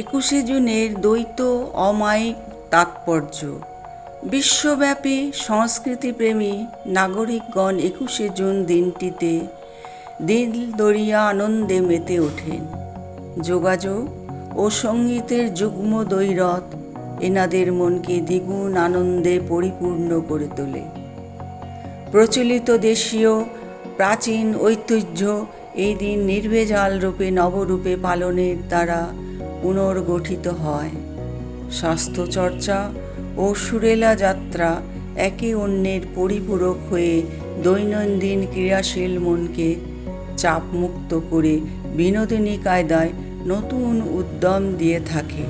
একুশে জুনের দ্বৈত অমায়িক তাৎপর্য। বিশ্বব্যাপী সংস্কৃতিপ্রেমী নাগরিকগণ একুশে জুন দিনটিতে দিল দরিয়া আনন্দে মেতে ওঠেন। যোগাযোগ ও সঙ্গীতের যুগ্ম দৈরথ এনাদের মনকে দ্বিগুণ আনন্দে পরিপূর্ণ করে তোলে। প্রচলিত দেশীয় প্রাচীন ঐতিহ্য এই দিন নির্ভেজাল রূপে, নবরূপে পালনের দ্বারা পুনর্গঠিত হয়। স্বাস্থ্যচর্চা ও সুরেলা যাত্রা একে অন্যের পরিপূরক হয়ে দৈনন্দিন ক্রিয়াশীল মনকে চাপমুক্ত করে বিনোদিনী কায়দায় নতুন উদ্যম দিয়ে থাকে।